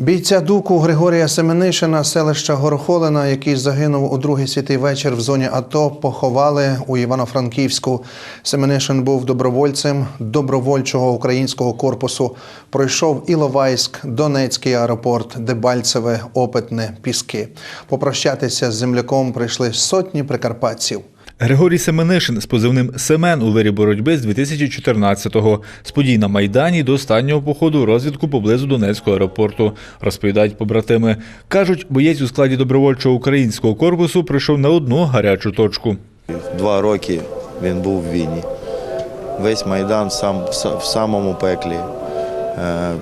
Бійця дуку Григорія Семенишина, селища Горохолина, який загинув у другий святий вечір в зоні АТО, поховали у Івано-Франківську. Семенишин був добровольцем добровольчого українського корпусу. Пройшов Іловайськ, Донецький аеропорт, Дебальцеве, Опитне, Піски. Попрощатися з земляком прийшли сотні прикарпатців. Григорій Семенишин з позивним Семен у вирі боротьби з 2014-го. З подій на Майдані до останнього походу розвідку поблизу Донецького аеропорту. Розповідають побратими. Кажуть, боєць у складі добровольчого українського корпусу прийшов на одну гарячу точку. Два роки він був в війні. Весь Майдан сам, в самому пеклі. Е,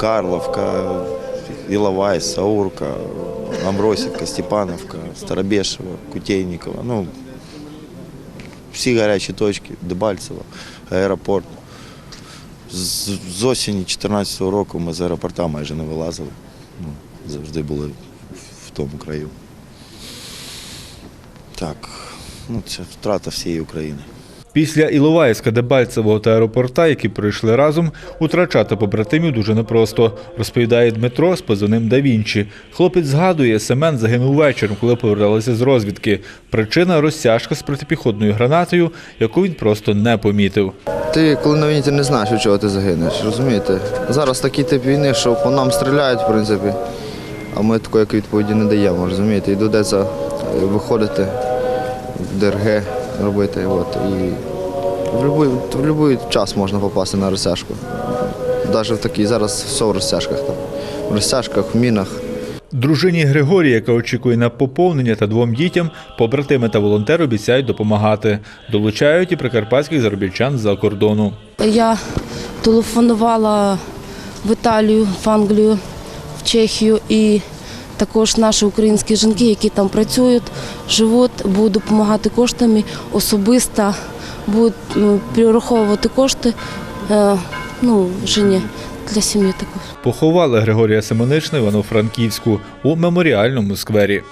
Карловка, Іловайськ, Саурка, Амбросівка, Степановка, Старобєшево, Кутейникова. Ну, всі гарячі точки, Дебальцево, аеропорт. З, з осені 2014 року ми з аеропорта майже не вилазили. Ну, завжди були в тому краю. Так, ну це втрата всієї України. Після Іловайська, Дебальцевого та аеропорта, які пройшли разом, утрачати побратимів дуже непросто, розповідає Дмитро з позивним Да Вінчі. Хлопець згадує, Семен загинув вечором, коли поверталися з розвідки. Причина розтяжка з протипіхотною гранатою, яку він просто не помітив. Ти коли на війні ти не знаєш, від чого ти загинеш, розумієте? Зараз такий тип війни, що по нам стріляють, в принципі, а ми такої відповіді не даємо, розумієте? І доведеться е, виходити в ДРГ робити. От, і в будь-який час можна попасти на розтяжку. Навіть в такій зараз все в розтяжках. Там. В розтяжках, в мінах. Дружині Григорія, яка очікує на поповнення та двом дітям, побратими та волонтери обіцяють допомагати. Долучають і прикарпатських заробітчан з-за кордону. Я телефонувала в Італію, в Англію, в Чехію і також наші українські жінки, які там працюють, живуть, будуть допомагати коштами, особисто будуть ну, перераховувати кошти е, ну, жені для сім'ї також. Поховали Григорія Семенична в Івано-Франківську у меморіальному сквері.